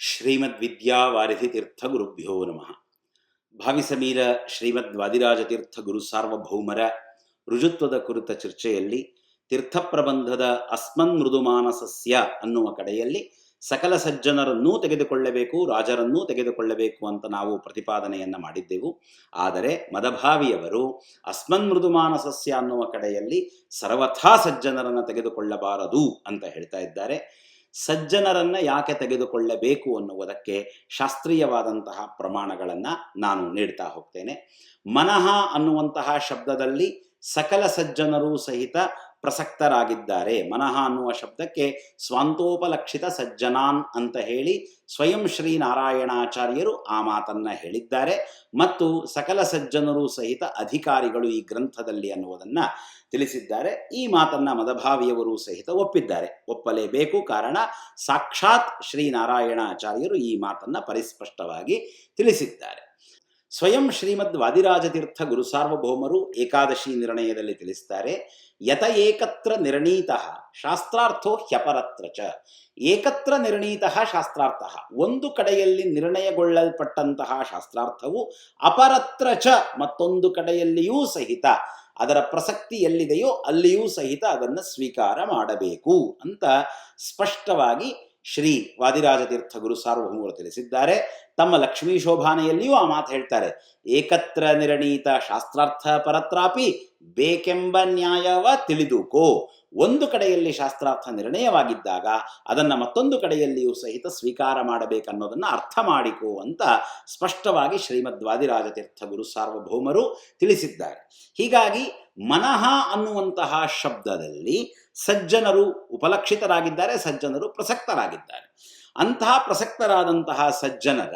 ಶ್ರೀಮದ್ವಿದ್ಯಾವಾರಿಧಿತೀರ್ಥ ಗುರುಭ್ಯೋ ನಮಃ. ಭಾವಿಸಮೀರ ಶ್ರೀಮದ್ ವಾದಿರಾಜತೀರ್ಥ ಗುರು ಸಾರ್ವಭೌಮರ ರುಜುತ್ವದ ಕುರಿತ ಚರ್ಚೆಯಲ್ಲಿ ತೀರ್ಥಪ್ರಬಂಧದ ಅಸ್ಮನ್ ಮೃದುಮಾನಸಸ್ಯ ಅನ್ನುವ ಕಡೆಯಲ್ಲಿ ಸಕಲ ಸಜ್ಜನರನ್ನೂ ತೆಗೆದುಕೊಳ್ಳಬೇಕು, ರಾಜರನ್ನೂ ತೆಗೆದುಕೊಳ್ಳಬೇಕು ಅಂತ ನಾವು ಪ್ರತಿಪಾದನೆಯನ್ನ ಮಾಡಿದ್ದೆವು. ಆದರೆ ಮದಭಾವಿಯವರು ಅಸ್ಮನ್ ಮೃದುಮಾನಸಸ್ಯ ಅನ್ನುವ ಕಡೆಯಲ್ಲಿ ಸರ್ವಥಾ ಸಜ್ಜನರನ್ನು ತೆಗೆದುಕೊಳ್ಳಬಾರದು ಅಂತ ಹೇಳ್ತಾ ಇದ್ದಾರೆ. ಸಜ್ಜನರನ್ನ ಯಾಕೆ ತೆಗೆದುಕೊಳ್ಳಬೇಕು ಅನ್ನುವುದಕ್ಕೆ ಶಾಸ್ತ್ರೀಯವಾದಂತಹ ಪ್ರಮಾಣಗಳನ್ನು ನಾನು ನೀಡ್ತಾ ಹೋಗ್ತೇನೆ. ಮನಃ ಅನ್ನುವಂತಹ ಶಬ್ದದಲ್ಲಿ ಸಕಲ ಸಜ್ಜನರು ಸಹಿತ ಪ್ರಸಕ್ತರಾಗಿದ್ದಾರೆ. ಮನಃ ಅನ್ನುವ ಶಬ್ದಕ್ಕೆ ಸ್ವಾಂತೋಪಲಕ್ಷಿತ ಸಜ್ಜನಾನ್ ಅಂತ ಹೇಳಿ ಸ್ವಯಂ ಶ್ರೀ ನಾರಾಯಣಾಚಾರ್ಯರು ಆ ಮಾತನ್ನ ಹೇಳಿದ್ದಾರೆ. ಮತ್ತು ಸಕಲ ಸಜ್ಜನರು ಸಹಿತ ಅಧಿಕಾರಿಗಳು ಈ ಗ್ರಂಥದಲ್ಲಿ ಅನ್ನುವುದನ್ನು ತಿಳಿಸಿದ್ದಾರೆ. ಈ ಮಾತನ್ನ ಮದಭಾವಿಯವರು ಸಹಿತ ಒಪ್ಪಿದ್ದಾರೆ. ಒಪ್ಪಲೇಬೇಕು. ಕಾರಣ ಸಾಕ್ಷಾತ್ ಶ್ರೀ ನಾರಾಯಣಾಚಾರ್ಯರು ಈ ಮಾತನ್ನ ಪರಿಸ್ಪಷ್ಟವಾಗಿ ತಿಳಿಸಿದ್ದಾರೆ. ಸ್ವಯಂ ಶ್ರೀಮದ್ ವಾದಿರಾಜತೀರ್ಥ ಗುರು ಸಾರ್ವಭೌಮರು ಏಕಾದಶಿ ನಿರ್ಣಯದಲ್ಲಿ ತಿಳಿಸ್ತಾರೆ, ಯತ ಏಕತ್ರ ನಿರ್ಣೀತ ಶಾಸ್ತ್ರಾರ್ಥೋ ಹ್ಯಪರತ್ರ ಚ. ಏಕತ್ರ ನಿರ್ಣೀತ ಶಾಸ್ತ್ರಾರ್ಥ. ಒಂದು ಕಡೆಯಲ್ಲಿ ನಿರ್ಣಯಗೊಳ್ಳಲ್ಪಟ್ಟಂತಹ ಶಾಸ್ತ್ರಾರ್ಥವು ಅಪರತ್ರ ಚ ಮತ್ತೊಂದು ಕಡೆಯಲ್ಲಿಯೂ ಸಹಿತ, ಅದರ ಪ್ರಸಕ್ತಿ ಎಲ್ಲಿದೆಯೋ ಅಲ್ಲಿಯೂ ಸಹಿತ ಅದನ್ನು ಸ್ವೀಕಾರ ಮಾಡಬೇಕು ಅಂತ ಸ್ಪಷ್ಟವಾಗಿ ಶ್ರೀ ವಾದಿರಾಜತೀರ್ಥ ಗುರು ಸಾರ್ವಭೌಮರು ತಿಳಿಸಿದ್ದಾರೆ. ತಮ್ಮ ಲಕ್ಷ್ಮೀ ಶೋಭಾನೆಯಲ್ಲಿಯೂ ಆ ಮಾತು ಹೇಳ್ತಾರೆ. ಏಕತ್ರ ನಿರ್ಣೀತ ಶಾಸ್ತ್ರಾರ್ಥ ಪರತ್ರಾಪಿ ಬೇಕೆಂಬ ನ್ಯಾಯವ ತಿಳಿದುಕೋ. ಒಂದು ಕಡೆಯಲ್ಲಿ ಶಾಸ್ತ್ರಾರ್ಥ ನಿರ್ಣಯವಾಗಿದ್ದಾಗ ಅದನ್ನು ಮತ್ತೊಂದು ಕಡೆಯಲ್ಲಿಯೂ ಸಹಿತ ಸ್ವೀಕಾರ ಮಾಡಬೇಕನ್ನೋದನ್ನು ಅರ್ಥ ಮಾಡಿಕೋ ಅಂತ ಸ್ಪಷ್ಟವಾಗಿ ಶ್ರೀಮದ್ ವಾದಿರಾಜತೀರ್ಥ ಗುರು ಸಾರ್ವಭೌಮರು ತಿಳಿಸಿದ್ದಾರೆ. ಹೀಗಾಗಿ ಮನಃ ಅನ್ನುವಂತಹ ಶಬ್ದದಲ್ಲಿ ಸಜ್ಜನರು ಉಪಲಕ್ಷಿತರಾಗಿದ್ದಾರೆ, ಸಜ್ಜನರು ಪ್ರಸಕ್ತರಾಗಿದ್ದಾರೆ. ಅಂತಹ ಪ್ರಸಕ್ತರಾದಂತಹ ಸಜ್ಜನರ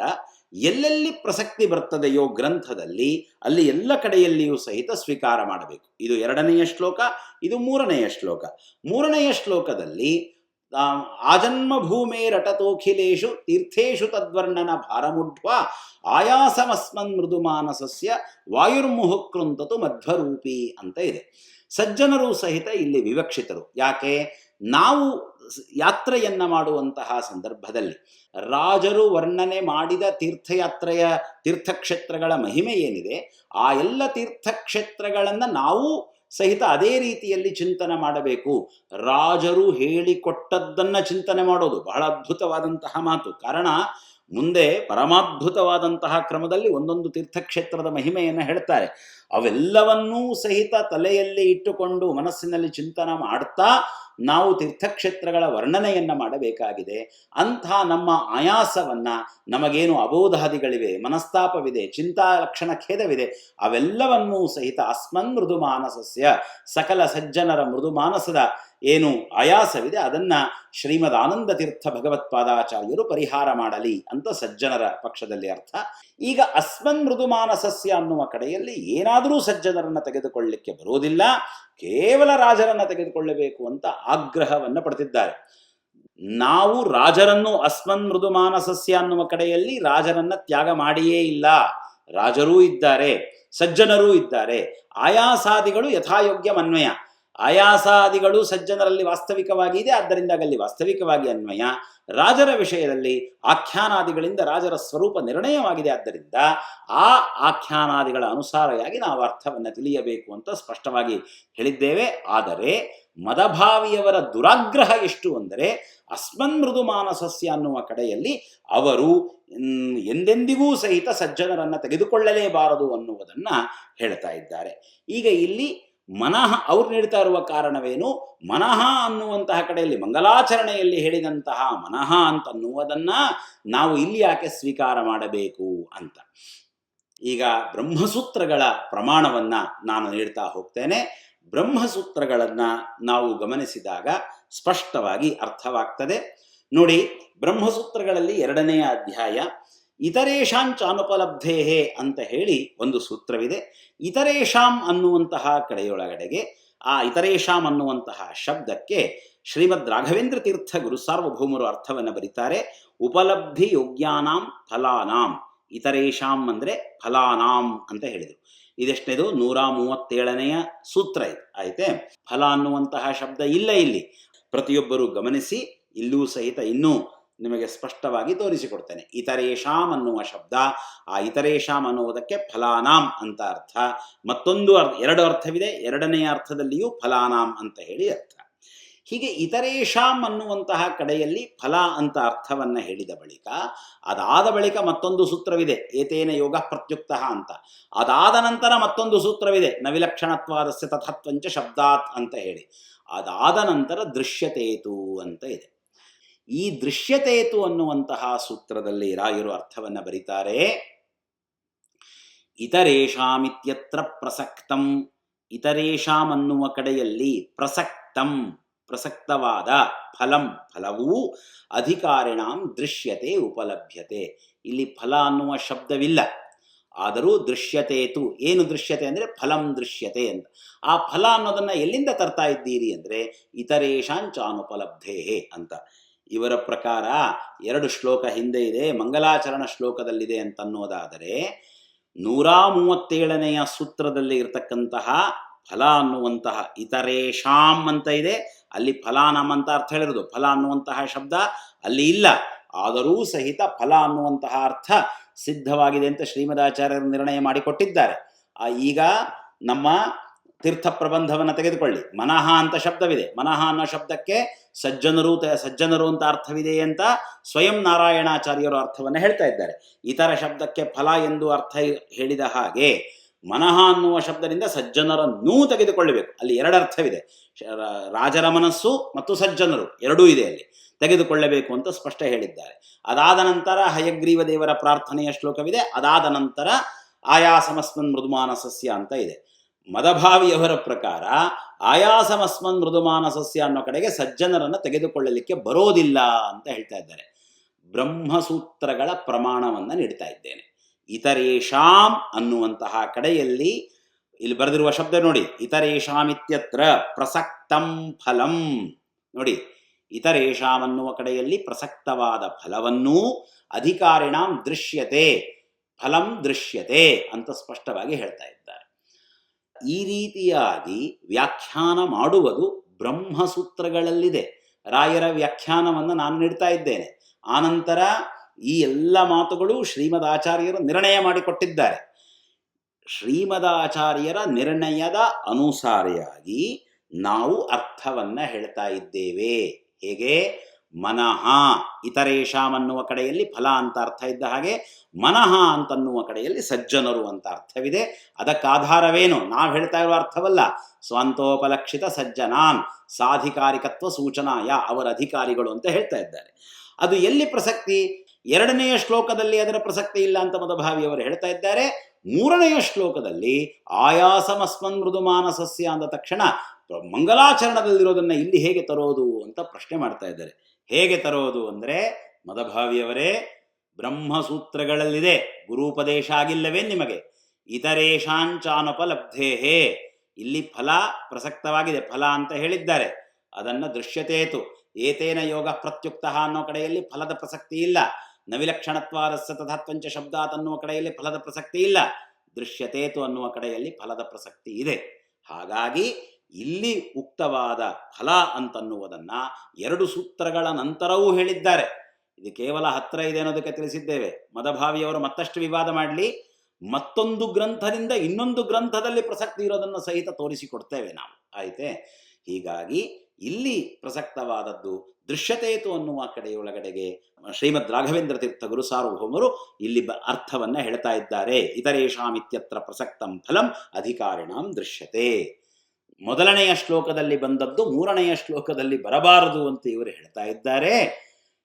ಎಲ್ಲೆಲ್ಲಿ ಪ್ರಸಕ್ತಿ ಬರ್ತದೆಯೋ ಗ್ರಂಥದಲ್ಲಿ ಅಲ್ಲಿ ಎಲ್ಲ ಕಡೆಯಲ್ಲಿಯೂ ಸಹಿತ ಸ್ವೀಕಾರ ಮಾಡಬೇಕು. ಇದು ಎರಡನೆಯ ಶ್ಲೋಕ, ಇದು ಮೂರನೆಯ ಶ್ಲೋಕ. ಮೂರನೆಯ ಶ್ಲೋಕದಲ್ಲಿ ಆಜನ್ಮ ಭೂಮೇ ರಟತೋಖಿಲೇಶು, ತೀರ್ಥೇಶು ತದ್ವರ್ಣನ ಭಾರಮುಢ್ವ ಆಯಾಸಮಸ್ಮನ್ ಮೃದು ಮಾನಸಸ್ಯ ವಾಯುರ್ಮುಹುಕೃಂತತು ಮಧ್ವರೂಪಿ ಅಂತ ಇದೆ. ಸಜ್ಜನರು ಸಹಿತ ಇಲ್ಲಿ ವಿವಕ್ಷಿತರು. ಯಾಕೆ? ನಾವು ಯಾತ್ರೆಯನ್ನ ಮಾಡುವಂತಹ ಸಂದರ್ಭದಲ್ಲಿ ರಾಜರು ವರ್ಣನೆ ಮಾಡಿದ ತೀರ್ಥಯಾತ್ರೆಯ ತೀರ್ಥಕ್ಷೇತ್ರಗಳ ಮಹಿಮೆ ಏನಿದೆ? ಆ ಎಲ್ಲ ತೀರ್ಥಕ್ಷೇತ್ರಗಳನ್ನು ನಾವು ಸಹಿತ ಅದೇ ರೀತಿಯಲ್ಲಿ ಚಿಂತನೆ ಮಾಡಬೇಕು. ರಾಜರು ಹೇಳಿಕೊಟ್ಟದ್ದನ್ನು ಚಿಂತನೆ ಮಾಡೋದು ಬಹಳ ಅದ್ಭುತವಾದಂತಹ ಮಾತು. ಕಾರಣ ಮುಂದೆ ಪರಮಾದ್ಭುತವಾದಂತಹ ಕ್ರಮದಲ್ಲಿ ಒಂದೊಂದು ತೀರ್ಥಕ್ಷೇತ್ರದ ಮಹಿಮೆಯನ್ನು ಹೇಳ್ತಾರೆ. ಅವೆಲ್ಲವನ್ನೂ ಸಹಿತ ತಲೆಯಲ್ಲಿ ಇಟ್ಟುಕೊಂಡು ಮನಸ್ಸಿನಲ್ಲಿ ಚಿಂತನ ಮಾಡ್ತಾ ನಾವು ತೀರ್ಥಕ್ಷೇತ್ರಗಳ ವರ್ಣನೆಯನ್ನ ಮಾಡಬೇಕಾಗಿದೆ. ಅಂಥ ನಮ್ಮ ಆಯಾಸವನ್ನ ನಮಗೇನು ಅಬೋಧಾದಿಗಳಿವೆ, ಮನಸ್ತಾಪವಿದೆ, ಚಿಂತಾ ಲಕ್ಷಣ ಖೇದವಿದೆ, ಅವೆಲ್ಲವನ್ನೂ ಸಹಿತ ಅಸ್ಮನ್ ಮೃದು ಮಾನಸಸ್ಯ ಸಕಲ ಸಜ್ಜನರ ಮೃದು ಮಾನಸದ ಏನು ಆಯಾಸವಿದೆ, ಅದನ್ನ ಶ್ರೀಮದ್ ಆನಂದ ತೀರ್ಥ ಭಗವತ್ಪಾದಾಚಾರ್ಯರು ಪರಿಹಾರ ಮಾಡಲಿ ಅಂತ ಸಜ್ಜನರ ಪಕ್ಷದಲ್ಲಿ ಅರ್ಥ. ಈಗ ಅಸ್ಮನ್ ಮೃದು ಮಾನಸಸ್ಯ ಅನ್ನುವ ಕಡೆಯಲ್ಲಿ ಏನಾದರೂ ಸಜ್ಜನರನ್ನ ತೆಗೆದುಕೊಳ್ಳಲಿಕ್ಕೆ ಬರುವುದಿಲ್ಲ, ಕೇವಲ ರಾಜರನ್ನ ತೆಗೆದುಕೊಳ್ಳಬೇಕು ಅಂತ ಆಗ್ರಹವನ್ನು ಪಡೆದಿದ್ದಾರೆ ನಾವು ರಾಜರನ್ನು ಅಸ್ಮನ್ ಮೃದು ಮಾನಸಸ್ಯ ಅನ್ನುವ ಕಡೆಯಲ್ಲಿ ರಾಜರನ್ನ ತ್ಯಾಗ ಮಾಡಿಯೇ ಇಲ್ಲ. ರಾಜರೂ ಇದ್ದಾರೆ, ಸಜ್ಜನರೂ ಇದ್ದಾರೆ, ಆಯಾಸಾದಿಗಳು ಯಥಾಯೋಗ್ಯ ಅನ್ವಯ ಆಯಾಸಾದಿಗಳು ಸಜ್ಜನರಲ್ಲಿ ವಾಸ್ತವಿಕವಾಗಿ ಇದೆ, ಆದ್ದರಿಂದ ಅಲ್ಲಿ ವಾಸ್ತವಿಕವಾಗಿ ಅನ್ವಯ. ರಾಜರ ವಿಷಯದಲ್ಲಿ ಆಖ್ಯಾನಾದಿಗಳಿಂದ ರಾಜರ ಸ್ವರೂಪ ನಿರ್ಣಯವಾಗಿದೆ. ಆದ್ದರಿಂದ ಆ ಆಖ್ಯಾನಾದಿಗಳ ಅನುಸಾರವಾಗಿ ನಾವು ಅರ್ಥವನ್ನು ತಿಳಿಯಬೇಕು ಅಂತ ಸ್ಪಷ್ಟವಾಗಿ ಹೇಳಿದ್ದೇವೆ. ಆದರೆ ಮದಭಾವಿಯವರ ದುರಾಗ್ರಹ ಎಷ್ಟು ಅಂದರೆ, ಅಸ್ಮನ್ ಮೃದು ಮಾನಸಸ್ಯ ಅನ್ನುವ ಕಡೆಯಲ್ಲಿ ಅವರು ಎಂದೆಂದಿಗೂ ಸಹಿತ ಸಜ್ಜನರನ್ನು ತೆಗೆದುಕೊಳ್ಳಲೇಬಾರದು ಅನ್ನುವುದನ್ನ ಹೇಳ್ತಾ ಇದ್ದಾರೆ. ಈಗ ಇಲ್ಲಿ ಮನಃ ಅವ್ರು ನೀಡ್ತಾ ಇರುವ ಕಾರಣವೇನು? ಮನಃ ಅನ್ನುವಂತಹ ಕಡೆಯಲ್ಲಿ ಮಂಗಲಾಚರಣೆಯಲ್ಲಿ ಹೇಳಿದಂತಹ ಮನಃ ಅಂತ ಅನ್ನುವುದನ್ನ ನಾವು ಇಲ್ಲಿ ಯಾಕೆ ಸ್ವೀಕಾರ ಮಾಡಬೇಕು ಅಂತ. ಈಗ ಬ್ರಹ್ಮಸೂತ್ರಗಳ ಪ್ರಮಾಣವನ್ನ ನಾನು ನೀಡ್ತಾ ಹೋಗ್ತೇನೆ. ಬ್ರಹ್ಮಸೂತ್ರಗಳನ್ನ ನಾವು ಗಮನಿಸಿದಾಗ ಸ್ಪಷ್ಟವಾಗಿ ಅರ್ಥವಾಗ್ತದೆ. ನೋಡಿ, ಬ್ರಹ್ಮಸೂತ್ರಗಳಲ್ಲಿ ಎರಡನೆಯ ಅಧ್ಯಾಯ ಇತರೇಷಾಂಚ ಅನುಪಲಬ್ಧೇಹೇ ಅಂತ ಹೇಳಿ ಒಂದು ಸೂತ್ರವಿದೆ. ಇತರೇಷಾಂ ಅನ್ನುವಂತಹ ಕಡೆಯೊಳಗಡೆಗೆ ಆ ಇತರೇಷಾಂ ಅನ್ನುವಂತಹ ಶಬ್ದಕ್ಕೆ ಶ್ರೀಮದ್ ರಾಘವೇಂದ್ರ ತೀರ್ಥ ಗುರು ಸಾರ್ವಭೌಮರು ಅರ್ಥವನ್ನು ಬರೀತಾರೆ. ಉಪಲಬ್ಧಿ ಯೋಗ್ಯಾನಾಂ ಫಲಾನಾಂ. ಇತರೇಷಾಂ ಅಂದರೆ ಫಲಾನಾಂ ಅಂತ ಹೇಳಿದರು. ಇದೆಷ್ಟನೇದು ನೂರ ಮೂವತ್ತೇಳನೆಯ ಸೂತ್ರ ಇದು. ಆಯ್ತೆ? ಫಲ ಅನ್ನುವಂತಹ ಶಬ್ದ ಇಲ್ಲ ಇಲ್ಲಿ. ಪ್ರತಿಯೊಬ್ಬರು ಗಮನಿಸಿ, ಇಲ್ಲೂ ಸಹಿತ ಇನ್ನೂ ನಿಮಗೆ ಸ್ಪಷ್ಟವಾಗಿ ತೋರಿಸಿಕೊಡ್ತೇನೆ. ಇತರೇಶಾಮ್ ಅನ್ನುವ ಶಬ್ದ, ಆ ಇತರೇಷಾಂ ಅನ್ನುವುದಕ್ಕೆ ಫಲಾನಾಂ ಅಂತ ಅರ್ಥ. ಮತ್ತೊಂದು ಅರ್ಥ, ಎರಡು ಅರ್ಥವಿದೆ. ಎರಡನೆಯ ಅರ್ಥದಲ್ಲಿಯೂ ಫಲಾನಾಂ ಅಂತ ಹೇಳಿ ಅರ್ಥ. ಹೀಗೆ ಇತರೇಷಾಂ ಅನ್ನುವಂತಹ ಕಡೆಯಲ್ಲಿ ಫಲ ಅಂತ ಅರ್ಥವನ್ನು ಹೇಳಿದ ಬಳಿಕ, ಅದಾದ ಬಳಿಕ ಮತ್ತೊಂದು ಸೂತ್ರವಿದೆ. ಏತೇನ ಯೋಗ ಪ್ರತ್ಯುಕ್ತ ಅಂತ. ಅದಾದ ನಂತರ ಮತ್ತೊಂದು ಸೂತ್ರವಿದೆ. ನವಿಲಕ್ಷಣತ್ವಾದಸ್ಯ ತಥತ್ವಂಚ ಶಬ್ದಾತ್ ಅಂತ ಹೇಳಿ. ಅದಾದ ನಂತರ ದೃಶ್ಯತೇತು ಅಂತ ಇದೆ. ಈ ದೃಶ್ಯತೇತು ಅನ್ನುವಂತಹ ಸೂತ್ರದಲ್ಲಿ ರಾಯರು ಅರ್ಥವನ್ನು ಬರೀತಾರೆ. ಇತರೇಷಾಮಿತ್ಯತ್ರ ಪ್ರಸಕ್ತಂ. ಇತರೇಷಾಂ ಅನ್ನುವ ಕಡೆಯಲ್ಲಿ ಪ್ರಸಕ್ತಂ, ಪ್ರಸಕ್ತವಾದ ಫಲಂ, ಫಲವೂ ಅಧಿಕಾರಿಣಾಂ ದೃಶ್ಯತೆ ಉಪಲಭ್ಯತೆ. ಇಲ್ಲಿ ಫಲ ಅನ್ನುವ ಶಬ್ದವಿಲ್ಲ. ಆದರೂ ದೃಶ್ಯತೇತು, ಏನು ದೃಶ್ಯತೆ ಅಂದರೆ ಫಲಂ ದೃಶ್ಯತೆ ಅಂತ. ಆ ಫಲ ಅನ್ನೋದನ್ನು ಎಲ್ಲಿಂದ ತರ್ತಾ ಇದ್ದೀರಿ ಅಂದರೆ ಇತರೇಶಾಂಚಾನುಪಲಬ್ಧೇ ಅಂತ. ಇವರ ಪ್ರಕಾರ ಎರಡು ಶ್ಲೋಕ ಹಿಂದೆ ಇದೆ, ಮಂಗಲಾಚರಣ ಶ್ಲೋಕದಲ್ಲಿದೆ ಅಂತನ್ನೋದಾದರೆ ನೂರ ಮೂವತ್ತೇಳನೆಯ ಸೂತ್ರದಲ್ಲಿ ಇರತಕ್ಕಂತಹ ಫಲ ಅನ್ನುವಂತಹ ಇತರೇಶಾಂ ಅಂತ ಇದೆ. ಅಲ್ಲಿ ಫಲಾನಮ್ ಅಂತ ಅರ್ಥ ಹೇಳಿರೋದು. ಫಲ ಅನ್ನುವಂತಹ ಶಬ್ದ ಅಲ್ಲಿ ಇಲ್ಲ. ಆದರೂ ಸಹಿತ ಫಲ ಅನ್ನುವಂತಹ ಅರ್ಥ ಸಿದ್ಧವಾಗಿದೆ ಅಂತ ಶ್ರೀಮದಾಚಾರ್ಯರು ನಿರ್ಣಯ ಮಾಡಿಕೊಟ್ಟಿದ್ದಾರೆ. ಈಗ ನಮ್ಮ ತೀರ್ಥ ಪ್ರಬಂಧವನ್ನು ತೆಗೆದುಕೊಳ್ಳಿ. ಮನಃ ಅಂತ ಶಬ್ದವಿದೆ. ಮನಃ ಅನ್ನೋ ಶಬ್ದಕ್ಕೆ ಸಜ್ಜನರು ಸಜ್ಜನರು ಅಂತ ಅರ್ಥವಿದೆ ಅಂತ ಸ್ವಯಂ ನಾರಾಯಣಾಚಾರ್ಯರು ಅರ್ಥವನ್ನು ಹೇಳ್ತಾ ಇದ್ದಾರೆ. ಇತರ ಶಬ್ದಕ್ಕೆ ಫಲ ಎಂದು ಅರ್ಥ ಹೇಳಿದ ಹಾಗೆ ಮನಃ ಅನ್ನುವ ಶಬ್ದದಿಂದ ಸಜ್ಜನರನ್ನೂ ತೆಗೆದುಕೊಳ್ಳಬೇಕು. ಅಲ್ಲಿ ಎರಡು ಅರ್ಥವಿದೆ. ರಾಜರ ಮನಸ್ಸು ಮತ್ತು ಸಜ್ಜನರು ಎರಡೂ ಇದೆ ಅಲ್ಲಿ. ತೆಗೆದುಕೊಳ್ಳಬೇಕು ಅಂತ ಸ್ಪಷ್ಟ ಹೇಳಿದ್ದಾರೆ. ಅದಾದ ನಂತರ ಹಯಗ್ರೀವ ದೇವರ ಪ್ರಾರ್ಥನೆಯ ಶ್ಲೋಕವಿದೆ. ಅದಾದ ನಂತರ ಆಯಾಸಮಸ್ಮನ್ ಮೃದುಮಾನಸಸ್ಯ ಅಂತ ಇದೆ. ಮದಭಾವಿಯವರ ಪ್ರಕಾರ ಆಯಾಸಮಸ್ಮನ್ ಮೃದುಮಾನಸಸ್ಯ ಅನ್ನೋ ಕಡೆಗೆ ಸಜ್ಜನರನ್ನು ತೆಗೆದುಕೊಳ್ಳಲಿಕ್ಕೆ ಬರೋದಿಲ್ಲ ಅಂತ ಹೇಳ್ತಾ ಇದ್ದಾರೆ. ಬ್ರಹ್ಮಸೂತ್ರಗಳ ಪ್ರಮಾಣವನ್ನು ನೀಡ್ತಾ ಇದ್ದೇನೆ. ಇತರೇಷಾಂ ಅನ್ನುವಂತಹ ಕಡೆಯಲ್ಲಿ ಇಲ್ಲಿ ಬರೆದಿರುವ ಶಬ್ದ ನೋಡಿ. ಇತರೇಶಾಂ ಇತ್ಯತ್ರ ಪ್ರಸಕ್ತಂ ಫಲಂ. ನೋಡಿ ಇತರೇಶಾಂ ಅನ್ನುವ ಕಡೆಯಲ್ಲಿ ಪ್ರಸಕ್ತವಾದ ಫಲವನ್ನೂ ಅಧಿಕಾರಿಣಾಂ ದೃಶ್ಯತೆ, ಫಲಂ ದೃಶ್ಯತೆ ಅಂತ ಸ್ಪಷ್ಟವಾಗಿ ಹೇಳ್ತಾ ಇದ್ದಾರೆ. ಈ ರೀತಿಯಾಗಿ ವ್ಯಾಖ್ಯಾನ ಮಾಡುವುದು ಬ್ರಹ್ಮಸೂತ್ರಗಳಲ್ಲಿದೆ. ರಾಯರ ವ್ಯಾಖ್ಯಾನವನ್ನು ನಾನು ನೀಡ್ತಾ ಇದ್ದೇನೆ. ಆನಂತರ ಈ ಎಲ್ಲ ಮಾತುಗಳು ಶ್ರೀಮದ್ ಆಚಾರ್ಯರು ನಿರ್ಣಯ ಮಾಡಿಕೊಟ್ಟಿದ್ದಾರೆ. ಶ್ರೀಮದಾಚಾರ್ಯರ ನಿರ್ಣಯದ ಅನುಸಾರಿಯಾಗಿ ನಾವು ಅರ್ಥವನ್ನ ಹೇಳ್ತಾ ಇದ್ದೇವೆ. ಹೇಗೆ? ಮನಃ ಇತರೇಷಾಮ್ ಅನ್ನುವ ಕಡೆಯಲ್ಲಿ ಫಲ ಅಂತ ಅರ್ಥ ಇದ್ದ ಹಾಗೆ ಮನಃ ಅಂತನ್ನುವ ಕಡೆಯಲ್ಲಿ ಸಜ್ಜನರು ಅಂತ ಅರ್ಥವಿದೆ. ಅದಕ್ಕೆ ಆಧಾರವೇನು? ನಾವು ಹೇಳ್ತಾ ಇರೋ ಅರ್ಥವಲ್ಲ. ಸ್ವಂತೋಪಲಕ್ಷಿತ ಸಜ್ಜನಾನ್ ಸಾಧಿಕಾರಿಕತ್ವ ಸೂಚನಾಯ ಅವರ ಅಧಿಕಾರಿಗಳು ಅಂತ ಹೇಳ್ತಾ ಇದ್ದಾರೆ. ಅದು ಎಲ್ಲಿ ಪ್ರಸಕ್ತಿ? ಎರಡನೆಯ ಶ್ಲೋಕದಲ್ಲಿ ಅದರ ಪ್ರಸಕ್ತಿ ಇಲ್ಲ ಅಂತ ಮದಭಾವಿಯವರು ಹೇಳ್ತಾ ಇದ್ದಾರೆ. ಮೂರನೆಯ ಶ್ಲೋಕದಲ್ಲಿ ಆಯಾಸಮಸ್ಮನ್ ಮೃದುಮಾನಸಸ್ಯ ಅಂದ ತಕ್ಷಣ ಮಂಗಲಾಚರಣದಲ್ಲಿರೋದನ್ನ ಇಲ್ಲಿ ಹೇಗೆ ತರೋದು ಅಂತ ಪ್ರಶ್ನೆ ಮಾಡ್ತಾ ಇದ್ದಾರೆ. ಹೇಗೆ ತರೋದು ಅಂದರೆ ಮದಭಾವಿಯವರೇ, ಬ್ರಹ್ಮಸೂತ್ರಗಳಲ್ಲಿದೆ, ಗುರೂಪದೇಶ ಆಗಿಲ್ಲವೇ ನಿಮಗೆ? ಇತರೇಶಾಂಚಾನುಪಲಬ್ಧೇಹೇ ಇಲ್ಲಿ ಫಲ ಪ್ರಸಕ್ತವಾಗಿದೆ, ಫಲ ಅಂತ ಹೇಳಿದ್ದಾರೆ. ಅದನ್ನು ದೃಶ್ಯತೇತು. ಏತೇನ ಯೋಗ ಪ್ರತ್ಯುಕ್ತ ಅನ್ನೋ ಕಡೆಯಲ್ಲಿ ಫಲದ ಪ್ರಸಕ್ತಿ ಇಲ್ಲ. ನವಿಲಕ್ಷಣತ್ವಾದಸ್ಸ ತಥಾತ್ವಂಚ ಶಬ್ದಾತ್ ಅನ್ನುವ ಕಡೆಯಲ್ಲಿ ಫಲದ ಪ್ರಸಕ್ತಿ ಇಲ್ಲ. ದೃಶ್ಯತೇತು ಅನ್ನುವ ಕಡೆಯಲ್ಲಿ ಫಲದ ಪ್ರಸಕ್ತಿ ಇದೆ. ಹಾಗಾಗಿ ಇಲ್ಲಿ ಉಕ್ತವಾದ ಫಲ ಅಂತನ್ನುವುದನ್ನ ಎರಡು ಸೂತ್ರಗಳ ನಂತರವೂ ಹೇಳಿದ್ದಾರೆ. ಇದು ಕೇವಲ ಹತ್ರ ಇದೆ ಅನ್ನೋದಕ್ಕೆ ತಿಳಿಸಿದ್ದೇವೆ. ಮದಭಾವಿಯವರು ಮತ್ತಷ್ಟು ವಿವಾದ ಮಾಡಲಿ. ಮತ್ತೊಂದು ಗ್ರಂಥದಿಂದ ಇನ್ನೊಂದು ಗ್ರಂಥದಲ್ಲಿ ಪ್ರಸಕ್ತಿ ಇರೋದನ್ನು ಸಹಿತ ತೋರಿಸಿಕೊಡ್ತೇವೆ ನಾವು. ಆಯ್ತೆ? ಹೀಗಾಗಿ ಇಲ್ಲಿ ಪ್ರಸಕ್ತವಾದದ್ದು ದೃಶ್ಯತೇತು ಅನ್ನುವ ಕಡೆಯೊಳಗಡೆಗೆ ಶ್ರೀಮದ್ ರಾಘವೇಂದ್ರ ತೀರ್ಥ ಗುರು ಸಾರ್ವಭೌಮರು ಇಲ್ಲಿ ಅರ್ಥವನ್ನ ಹೇಳ್ತಾ ಇದ್ದಾರೆ. ಇತರೇಷಾಮಿತ್ಯತ್ರ ಪ್ರಸಕ್ತಂ ಫಲಂ ಅಧಿಕಾರಿಣಾಂ ದೃಶ್ಯತೆ. ಮೊದಲನೆಯ ಶ್ಲೋಕದಲ್ಲಿ ಬಂದದ್ದು ಮೂರನೆಯ ಶ್ಲೋಕದಲ್ಲಿ ಬರಬಾರದು ಅಂತ ಇವರು ಹೇಳ್ತಾ ಇದ್ದಾರೆ.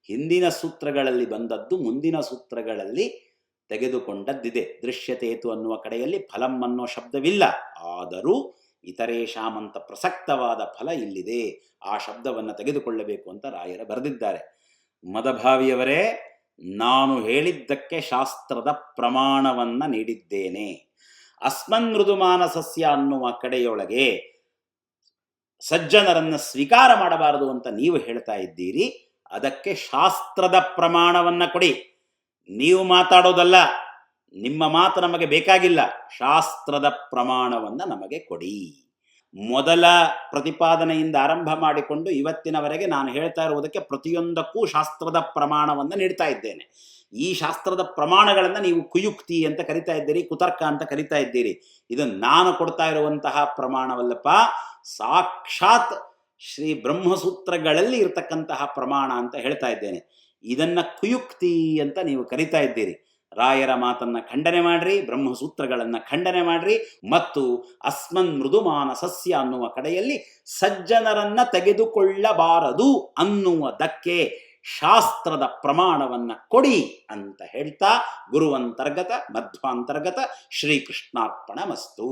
ಹಿಂದಿನ ಸೂತ್ರಗಳಲ್ಲಿ ಬಂದದ್ದು ಮುಂದಿನ ಸೂತ್ರಗಳಲ್ಲಿ ತೆಗೆದುಕೊಂಡದ್ದಿದೆ. ದೃಶ್ಯತೇತು ಅನ್ನುವ ಕಡೆಯಲ್ಲಿ ಫಲಂ ಅನ್ನೋ ಶಬ್ದವಿಲ್ಲ. ಆದರೂ ಇತರೇಶಾಂ ಅಂತ ಪ್ರಸಕ್ತವಾದ ಫಲ ಇಲ್ಲಿದೆ. ಆ ಶಬ್ದವನ್ನು ತೆಗೆದುಕೊಳ್ಳಬೇಕು ಅಂತ ರಾಯರ ಬರೆದಿದ್ದಾರೆ. ಮದಭಾವಿಯವರೇ, ನಾನು ಹೇಳಿದ್ದಕ್ಕೆ ಶಾಸ್ತ್ರದ ಪ್ರಮಾಣವನ್ನ ನೀಡಿದ್ದೇನೆ. ಅಸ್ಮನ್ ಮೃದುಮಾನಸಸ್ಯ ಅನ್ನುವ ಕಡೆಯೊಳಗೆ ಸಜ್ಜನರನ್ನು ಸ್ವೀಕಾರ ಮಾಡಬಾರದು ಅಂತ ನೀವು ಹೇಳ್ತಾ ಇದ್ದೀರಿ, ಅದಕ್ಕೆ ಶಾಸ್ತ್ರದ ಪ್ರಮಾಣವನ್ನ ಕೊಡಿ. ನೀವು ಮಾತಾಡೋದಲ್ಲ, ನಿಮ್ಮ ಮಾತು ನಮಗೆ ಬೇಕಾಗಿಲ್ಲ, ಶಾಸ್ತ್ರದ ಪ್ರಮಾಣವನ್ನ ನಮಗೆ ಕೊಡಿ. ಮೊದಲ ಪ್ರತಿಪಾದನೆಯಿಂದ ಆರಂಭ ಮಾಡಿಕೊಂಡು ಇವತ್ತಿನವರೆಗೆ ನಾನು ಹೇಳ್ತಾ ಇರುವುದಕ್ಕೆ ಪ್ರತಿಯೊಂದಕ್ಕೂ ಶಾಸ್ತ್ರದ ಪ್ರಮಾಣವನ್ನು ನೀಡ್ತಾ ಇದ್ದೇನೆ. ಈ ಶಾಸ್ತ್ರದ ಪ್ರಮಾಣಗಳನ್ನು ನೀವು ಕುಯುಕ್ತಿ ಅಂತ ಕರಿತಾ ಇದ್ದೀರಿ, ಕುತರ್ಕ ಅಂತ ಕರಿತಾ ಇದ್ದೀರಿ. ಇದು ನಾನು ಕೊಡ್ತಾ ಇರುವಂತಹ ಪ್ರಮಾಣವಲ್ಲಪ್ಪ ಸಾಕ್ಷಾತ್ ಶ್ರೀ ಬ್ರಹ್ಮಸೂತ್ರಗಳಲ್ಲಿ ಇರತಕ್ಕಂತಹ ಪ್ರಮಾಣ ಅಂತ ಹೇಳ್ತಾ ಇದ್ದೇನೆ. ಇದನ್ನ ಕುಯುಕ್ತಿ ಅಂತ ನೀವು ಕರಿತಾ ಇದ್ದೀರಿ. ರಾಯರ ಮಾತನ್ನ ಖಂಡನೆ ಮಾಡ್ರಿ, ಬ್ರಹ್ಮಸೂತ್ರಗಳನ್ನ ಖಂಡನೆ ಮಾಡ್ರಿ, ಮತ್ತು ಅಸ್ಮನ್ ಮೃದುಮಾನಸಸ್ಯ ಅನ್ನುವ ಕಡೆಯಲ್ಲಿ ಸಜ್ಜನರನ್ನ ತೆಗೆದುಕೊಳ್ಳಬಾರದು ಅನ್ನುವುದಕ್ಕೆ ಶಾಸ್ತ್ರದ ಪ್ರಮಾಣವನ್ನ ಕೊಡಿ ಅಂತ ಹೇಳ್ತಾ, ಗುರುವಂತರ್ಗತ, ಮಧ್ವಾಂತರ್ಗತ ಶ್ರೀಕೃಷ್ಣಾರ್ಪಣ ಮಸ್ತು